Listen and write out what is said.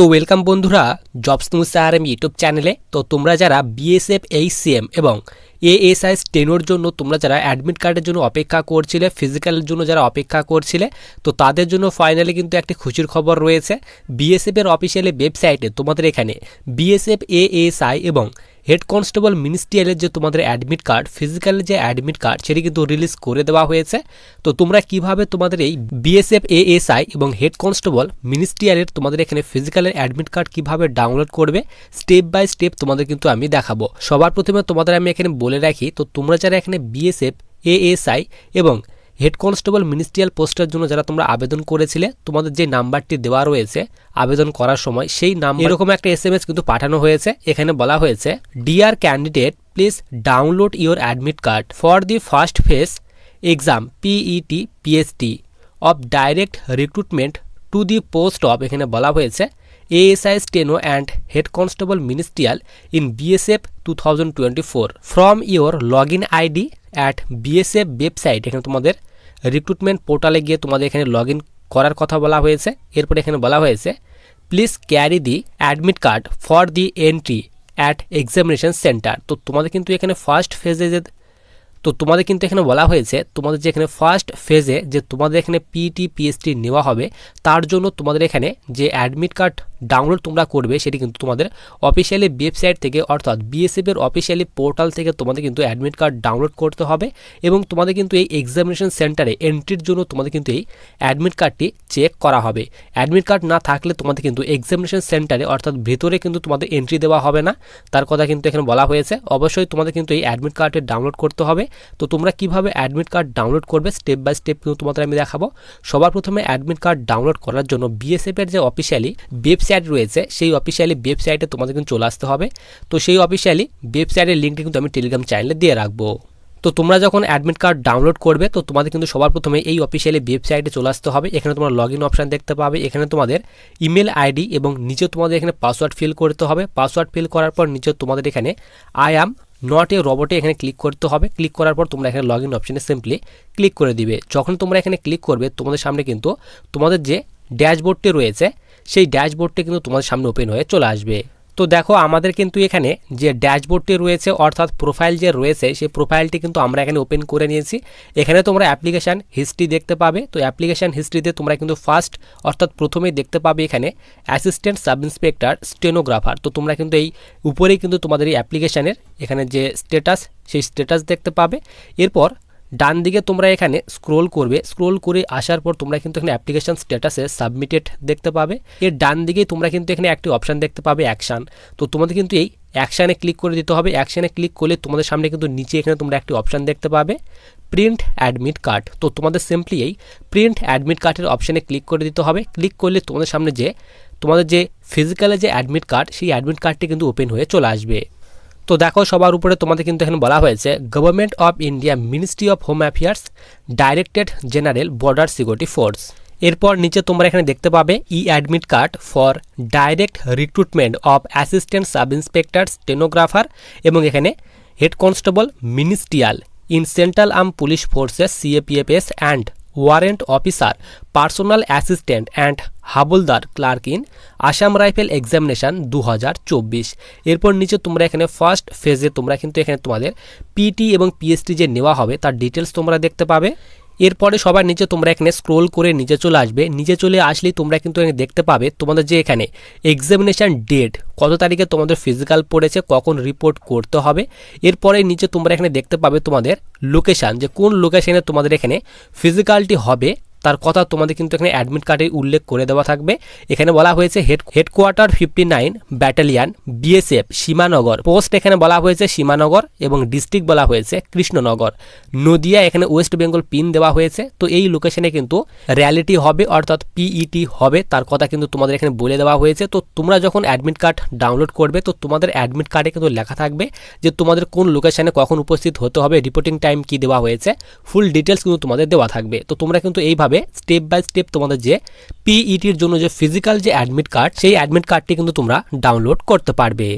তো ওয়েলকাম বন্ধুরা jobs news RM YouTube চ্যানেলে তো তোমরা যারা বিএসএফ এইচসিএম এবং এএসআই টেনোর জন্য তোমরা যারা অ্যাডমিট কার্ডের জন্য অপেক্ষা করছিলে ফিজিক্যালের জন্য যারা অপেক্ষা করছিলে, তো তাদের জন্য ফাইনালি কিন্তু একটি খুশির খবর রয়েছে। বিএসএফের অফিসিয়ালি ওয়েবসাইটে তোমাদের এখানে বিএসএফ এএসআই এবং হেড কনস্টেবল মিনিস্ট্রিয়ালের যে তোমাদের অ্যাডমিট কার্ড ফিজিক্যালের যে অ্যাডমিট কার্ড, সেটি কিন্তু রিলিজ করে দেওয়া হয়েছে। তো তোমরা কীভাবে তোমাদের এই বিএসএফ, এএসআই এবং হেড কনস্টেবল মিনিস্ট্রিয়ালের তোমাদের এখানে ফিজিক্যালের অ্যাডমিট কার্ড কীভাবে ডাউনলোড করবে, স্টেপ বাই স্টেপ তোমাদের কিন্তু আমি দেখাবো। সবার প্রথমে তোমাদের আমি এখানে বলে রাখি, তো তোমরা যারা এখানে বিএসএফ, এএসআই এবং হেড কনস্টেবল মিনিস্ট্রিয়াল পোস্টের জন্য যারা তোমরা আবেদন করেছিলে, তোমাদের যে নাম্বারটি দেওয়া রয়েছে আবেদন করার সময়, সেই নাম্বার এরকম একটা এস এম এস কিন্তু পাঠানো হয়েছে। এখানে বলা হয়েছে dear candidate please download your admit card for the first phase exam PET PST of direct recruitment to the post of এখানে বলা হয়েছে ASI steno and head constable ministerial in BSF two thousand twenty four from your log in ID at BSF website এখানে তোমাদের recruitment পোর্টালে গিয়ে তোমাদের এখানে log করার কথা বলা হয়েছে। এরপরে এখানে বলা হয়েছে please carry the admit card for the entry at examination centre তো তোমাদের কিন্তু এখানে ফার্স্ট ফেজে যে, তো তোমাদের কিন্তু এখানে বলা হয়েছে, তোমাদের যে এখানে ফার্স্ট ফেজে যে তোমাদের এখানে পিটি পিএসটি নেওয়া হবে, তার জন্য তোমাদের এখানে যে অ্যাডমিট কার্ড ডাউনলোড তোমরা করবে, সেটি কিন্তু তোমাদের অফিসিয়ালি ওয়েবসাইট থেকে, অর্থাৎ বিএসএফ এর অফিসিয়ালি পোর্টাল থেকে তোমাদের কিন্তু অ্যাডমিট কার্ড ডাউনলোড করতে হবে এবং তোমাদের কিন্তু এই এক্সামিনেশন সেন্টারে এন্ট্রির জন্য তোমাদের কিন্তু এই অ্যাডমিট কার্ডটি চেক করা হবে। অ্যাডমিট কার্ড না থাকলে তোমাদের কিন্তু এক্সামিনেশন সেন্টারে অর্থাৎ ভেতরে কিন্তু তোমাদের এন্ট্রি দেওয়া হবে না। তার কথা কিন্তু এখানে বলা হয়েছে। অবশ্যই তোমাদের কিন্তু এই অ্যাডমিট কার্ডটি ডাউনলোড করতে হবে। তো তোমরা কীভাবে অ্যাডমিট কার্ড ডাউনলোড করবে স্টেপ বাই স্টেপ কিন্তু তোমাদের আমি দেখাবো। সবার প্রথমে অ্যাডমিট কার্ড ডাউনলোড করার জন্য বিএসএফ এর যে অফিসিয়ালি ওয়েবসাইট রয়েছে, সেই অফিসিয়ালি ওয়েবসাইটে তোমাদের কিন্তু চলে আসতে হবে। তো সেই অফিসিয়ালি ওয়েবসাইটের লিঙ্কটি কিন্তু আমি টেলিগ্রাম চ্যানেলে দিয়ে রাখব। তো তোমরা যখন অ্যাডমিট কার্ড ডাউনলোড করবে, তো তোমাদের কিন্তু সবার প্রথমে এই অফিসিয়ালি ওয়েবসাইটে চলে আসতে হবে। এখানে তোমরা লগ ইন অপশান দেখতে পাবে। এখানে তোমাদের ইমেল আইডি এবং নিচে তোমাদের এখানে পাসওয়ার্ড ফিল করতে হবে। পাসওয়ার্ড ফিল করার পর নিচে তোমাদের এখানে আই অ্যাম নট এ রবটে এখানে ক্লিক করতে হবে। ক্লিক করার পর তোমরা এখানে লগ ইন অপশানে সিম্পলি ক্লিক করে দিবে। যখন তোমরা এখানে ক্লিক করবে, তোমাদের সামনে কিন্তু তোমাদের যে ড্যাশবোর্ডটি রয়েছে সেই ড্যাশবোর্ডটি কিন্তু তোমাদের সামনে ওপেন হয়ে চলে আসবে। তো দেখো, আমাদের কিন্তু এখানে যে ড্যাশবোর্ডটি রয়েছে, অর্থাৎ প্রোফাইল যে রয়েছে, সেই প্রোফাইলটি কিন্তু আমরা এখানে ওপেন করে নিয়েছি। এখানে তোমরা অ্যাপ্লিকেশান হিস্ট্রি দেখতে পাবে। তো অ্যাপ্লিকেশান হিস্ট্রিতে তোমরা কিন্তু ফার্স্ট অর্থাৎ প্রথমেই দেখতে পাবে এখানে অ্যাসিস্ট্যান্ট সাব ইন্সপেক্টর স্টেনোগ্রাফার তো তোমরা কিন্তু এই উপরেই কিন্তু তোমাদের এই অ্যাপ্লিকেশানের এখানে যে স্টেটাস সেই স্টেটাস দেখতে পাবে। এরপর ডান দিকে তোমরা এখানে স্ক্রোল করবে। স্ক্রোল করে আসার পর তোমরা কিন্তু এখানে অ্যাপ্লিকেশন স্ট্যাটাসে সাবমিটেড দেখতে পাবে। এর ডান দিকেই তোমরা কিন্তু এখানে একটি অপশান দেখতে পাবে অ্যাকশান তো তোমাদের কিন্তু এই অ্যাকশানে ক্লিক করে দিতে হবে। অ্যাকশানে ক্লিক করলে তোমাদের সামনে কিন্তু নিচে এখানে তোমরা একটি অপশান দেখতে পাবে প্রিন্ট অ্যাডমিট কার্ড তো তোমাদের সিম্পলি এই প্রিন্ট অ্যাডমিট কার্ডের অপশানে ক্লিক করে দিতে হবে। ক্লিক করলে তোমাদের সামনে যে, তোমাদের যে ফিজিক্যালে যে অ্যাডমিট কার্ড সেই অ্যাডমিট কার্ডটি কিন্তু ওপেন হয়ে চলে আসবে। তো দেখো, সবার উপরে তোমাদের কিন্তু এখানে বলা হয়েছে government of India ministry of home affairs directed general border security force এরপর নিচে তোমরা এখানে দেখতে পাবে E admit card for direct recruitment of assistant sub inspector stenographer এবং এখানে head constable ministerial in central arm police forces CAPFS and warrant officer personal assistant and havildar clerk in Assam rifle examination দু হাজার চব্বিশ। এরপর নিচে তোমরা এখানে first ফেজে তোমরা কিন্তু এখানে তোমাদের পিটি এবং পিএসটি যে নেওয়া হবে, তার ডিটেলস তোমরা দেখতে পাবে। এরপরে সবার নিচে তোমরা এখানে স্ক্রোল করে নিচে চলে আসবে। নিচে চলে আসলেই তোমরা কিন্তু দেখতে পাবে তোমাদের যে এখানে এক্সামিনেশান ডেট কত তারিখে তোমাদের ফিজিক্যাল পড়েছে, কখন রিপোর্ট করতে হবে। এরপরে নিচে তোমরা এখানে দেখতে পাবে তোমাদের লোকেশান যে কোন লোকেশানে তোমাদের এখানে ফিজিক্যালটি হবে। তার কথা তোমাদের কিন্তু এখানে অ্যাডমিট কার্ডে উল্লেখ করে দেওয়া থাকবে। এখানে বলা হয়েছে head headquarter fifty nine battalion BSF Simanagar. Post এখানে বলা হয়েছে সীমানগর এবং ডিস্ট্রিক্ট বলা হয়েছে কৃষ্ণনগর। নদিয়া এখানে ওয়েস্ট বেঙ্গল পিন দেওয়া হয়েছে। তো এই লোকেশনে কিন্তু র্যালিটি হবে অর্থাৎ পিইটি হবে, তার কথা কিন্তু তোমাদের এখানে বলে দেওয়া হয়েছে। তো তোমরা যখন অ্যাডমিট কার্ড ডাউনলোড করবে, তো তোমাদের অ্যাডমিট কার্ডে কিন্তু লেখা থাকবে যে তোমাদের কোন লোকেশনে কখন উপস্থিত হতে হবে রিপোর্টিং টাইম কি দেওয়া হয়েছে ফুল ডিটেলস কিন্তু তোমাদের দেওয়া থাকবে। তো তোমরা কিন্তু এইভাবে স্টেপ বাই স্টেপ তোমাদের যে পিইটির জন্য যে ফিজিক্যাল যে অ্যাডমিট কার্ড সেই অ্যাডমিট কার্ডটি কিন্তু তোমরা ডাউনলোড করতে পারবে।